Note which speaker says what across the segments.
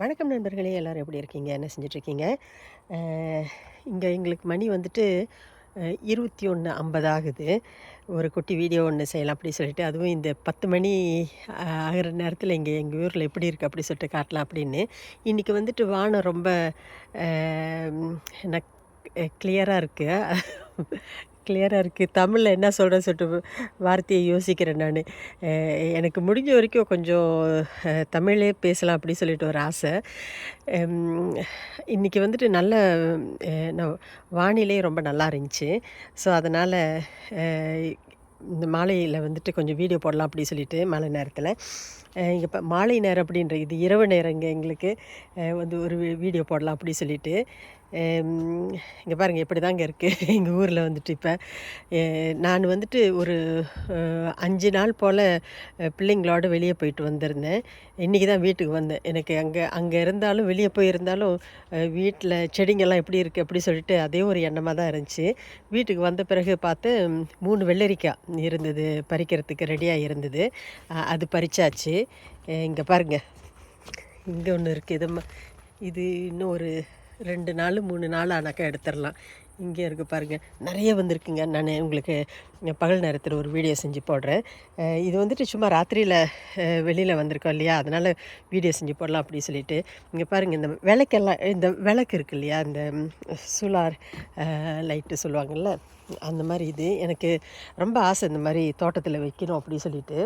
Speaker 1: வணக்கம் நண்பர்களே எல்லோரும் எப்படி இருக்கீங்க? என்ன செஞ்சிட்ருக்கீங்க? இங்கே எங்களுக்கு மணி வந்துட்டு இருபத்தி ஒன்று ஐம்பது ஆகுது ஒரு குட்டி வீடியோ ஒன்று செய்யலாம் அப்படி சொல்லிட்டு அதுவும் இந்த பத்து மணி ஆகிற நேரத்தில் இங்கே எங்கள் ஊரில் எப்படி இருக்குது அப்படி சொல்லிட்டு காட்டலாம் அப்படின்னு. இன்றைக்கி வந்துட்டு வானம் ரொம்ப நக் கிளியராக இருக்குது கிளியராக இருக்குது தமிழில் என்ன சொல்கிறேன்னு சொல்லிட்டு வார்த்தையை யோசிக்கிறேன் நான். எனக்கு முடிஞ்ச வரைக்கும் கொஞ்சம் தமிழே பேசலாம் அப்படின்னு சொல்லிட்டு ஒரு ஆசை. இன்றைக்கி வந்துட்டு நல்ல வானிலை ரொம்ப நல்லா இருந்துச்சு. ஸோ அதனால் இந்த மாலையில் வந்துட்டு கொஞ்சம் வீடியோ போடலாம் அப்படின்னு சொல்லிட்டு மாலை நேரத்தில். இங்கே இப்போ மாலை நேரம் அப்படின்ற இது இரவு நேரம் இங்கே எங்களுக்கு வந்து ஒரு வீடியோ போடலாம் அப்படி சொல்லிட்டு. இங்கே பாருங்கள் எப்படி தாங்க இருக்குது எங்கள் ஊரில் வந்துட்டு இப்போ நான் வந்துட்டு ஒரு அஞ்சு நாள் போல் பிள்ளைங்களோட வெளியே போயிட்டு வந்திருந்தேன். இன்றைக்கி தான் வீட்டுக்கு வந்தேன். எனக்கு அங்கே அங்கே இருந்தாலும் வெளியே போயிருந்தாலும் வீட்டில் செடிங்கெல்லாம் எப்படி இருக்குது அப்படி சொல்லிட்டு அதே ஒரு எண்ணமாக தான் இருந்துச்சு. வீட்டுக்கு வந்த பிறகு பார்த்து மூணு வெள்ளரிக்காய் இருந்தது பறிக்கிறதுக்கு ரெடியாக இருந்தது. அது பறிச்சாச்சு. இங்கே பாருங்கள் இங்கே ஒன்று இருக்குது இது இது இன்னும் ஒரு ரெண்டு நாள் மூணு நாள் ஆனாக்கா எடுத்துடலாம். இங்கே இருக்குது பாருங்கள் நிறைய வந்திருக்குங்க. நான் உங்களுக்கு பகல் நேரத்தில் ஒரு வீடியோ செஞ்சு போடுறேன். இது வந்துட்டு சும்மா ராத்திரியில் வெளியில் வந்திருக்கோம் இல்லையா? அதனால் வீடியோ செஞ்சு போடலாம் அப்படின்னு சொல்லிட்டு. இங்கே பாருங்கள் இந்த விளக்கெல்லாம் இந்த விளக்கு இருக்கு இல்லையா? இந்த சூலார் லைட்டு சொல்லுவாங்கள்ல அந்த மாதிரி இது. எனக்கு ரொம்ப ஆசை இந்த மாதிரி தோட்டத்தில் வைக்கணும் அப்படின்னு சொல்லிட்டு.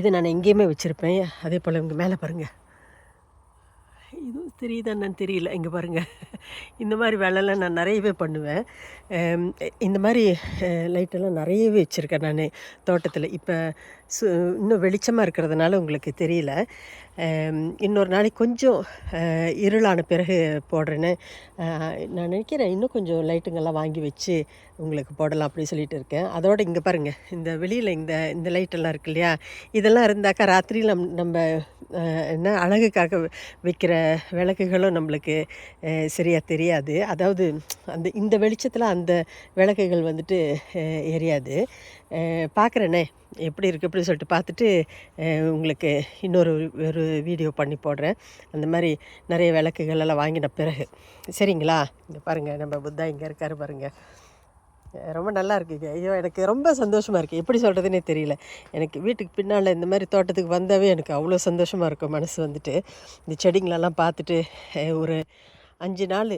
Speaker 1: இது நான் எங்கேயுமே வச்சுருப்பேன். அதே போல் இங்கே மேலே பாருங்கள் இதுவும் தெரியுதா என்னன்னு தெரியல. இங்கே பாருங்கள் இந்த மாதிரி வேலைலாம் நான் நிறையவே பண்ணுவேன். இந்த மாதிரி லைட்டெல்லாம் நிறையவே வச்சுருக்கேன் நான் தோட்டத்தில். இப்போ சு இன்னும் வெளிச்சமாக இருக்கிறதுனால உங்களுக்கு தெரியல. இன்னொரு நாளைக்கு கொஞ்சம் இருளான பிறகு போடுறேன்னு நான் நினைக்கிறேன். இன்னும் கொஞ்சம் லைட்டுங்கெல்லாம் வாங்கி வச்சு உங்களுக்கு போடலாம் அப்படின்னு சொல்லிட்டு இருக்கேன். அதோடு இங்கே பாருங்கள் இந்த வெளியில் இந்த இந்த லைட்டெல்லாம் இருக்கு இல்லையா? இதெல்லாம் இருந்தாக்கா ராத்திரியில் நம் நம்ம என்ன அழகுக்காக வைக்கிற விளக்குகளும் நம்மளுக்கு சரியாக தெரியாது. அதாவது அந்த இந்த வெளிச்சத்தில் அந்த விளக்குகள் வந்துட்டு எரியாது. பார்க்குறேனே எப்படி இருக்குது எப்படி சொல்லிட்டு பார்த்துட்டு உங்களுக்கு இன்னொரு ஒரு வீடியோ பண்ணி போடுறேன். அந்த மாதிரி நிறைய விளக்குகள் எல்லாம் வாங்கின பிறகு. சரிங்களா? இங்கே பாருங்கள் நம்ம புத்தா இங்கே இருக்கார் பாருங்கள் ரொம்ப நல்லா இருக்குங்க. ஐயோ எனக்கு ரொம்ப சந்தோஷமாக இருக்குது எப்படி சொல்கிறதுனே தெரியல. எனக்கு வீட்டுக்கு பின்னால் இந்த மாதிரி தோட்டத்துக்கு வந்தாவே எனக்கு அவ்வளோ சந்தோஷமாக இருக்கும் மனசு வந்துட்டு. இந்த செடிங்களெல்லாம் பார்த்துட்டு ஒரு அஞ்சு நாள்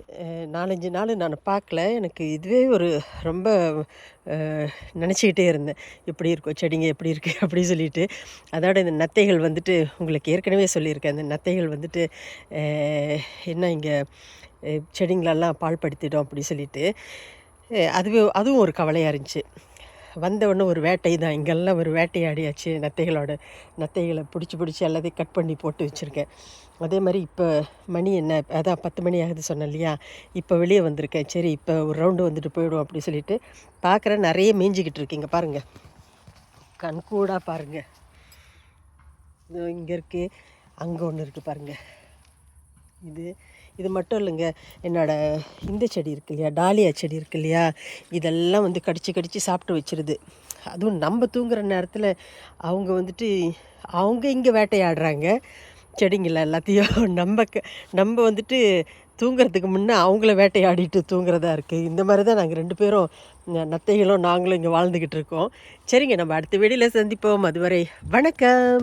Speaker 1: நாலஞ்சு நாள் நான் பார்க்கல. எனக்கு இதுவே ஒரு ரொம்ப நினச்சிக்கிட்டே இருந்தேன். இப்படி இருக்கும் செடிங்க எப்படி இருக்குது அப்படி சொல்லிட்டு. அதோட இந்த நத்தைகள் வந்துட்டு உங்களுக்கு ஏற்கனவே சொல்லியிருக்கேன். அந்த நத்தைகள் வந்துட்டு என்ன இங்கே செடிங்களெல்லாம் பால்படுத்திடும் அப்படி சொல்லிட்டு. அதுவே அதுவும் ஒரு கவலையாக இருந்துச்சு. வந்தவுடனே ஒரு வேட்டை தான். இங்கெல்லாம் ஒரு வேட்டையாடியாச்சு நத்தைகளோட நத்தைகளை பிடிச்சி பிடிச்சி எல்லாத்தையும் கட் பண்ணி போட்டு வச்சுருக்கேன். அதே மாதிரி இப்போ மணி என்ன அதான் பத்து மணி ஆகுது சொன்னேன் இல்லையா? இப்போ வெளியே வந்திருக்கேன். சரி இப்போ ஒரு ரவுண்டு வந்துட்டு போயிடும் அப்படி சொல்லிட்டு பார்க்குறேன் நிறைய மேய்ஞ்சிக்கிட்டு இருக்கீங்க பாருங்கள் கண்கூடாக பாருங்கள் இங்கே இருக்குது அங்கே ஒன்று இருக்குது பாருங்கள் இது இது மட்டும் இல்லைங்க என்னோடய இந்த செடி இருக்கு இல்லையா டாலியா செடி இருக்கு இல்லையா இதெல்லாம் வந்து கடிச்சு கடிச்சு சாப்பிட்டு வச்சிருது. அதுவும் நம்ம தூங்குற நேரத்தில் அவங்க வந்துட்டு அவங்க இங்கே வேட்டையாடுறாங்க. செடிங்களை எல்லாத்தையும் நம்ம நம்ம வந்துட்டு தூங்குறதுக்கு முன்னே அவங்கள வேட்டையாடிட்டு தூங்குறதா இருக்குது இந்த மாதிரி தான் நாங்கள் ரெண்டு பேரும் நத்தைகளும் நாங்களும் இங்கே வாழ்ந்துக்கிட்டு இருக்கோம். சரிங்க நம்ம அடுத்த வீடியோவில் சந்திப்போம். அதுவரை வணக்கம்.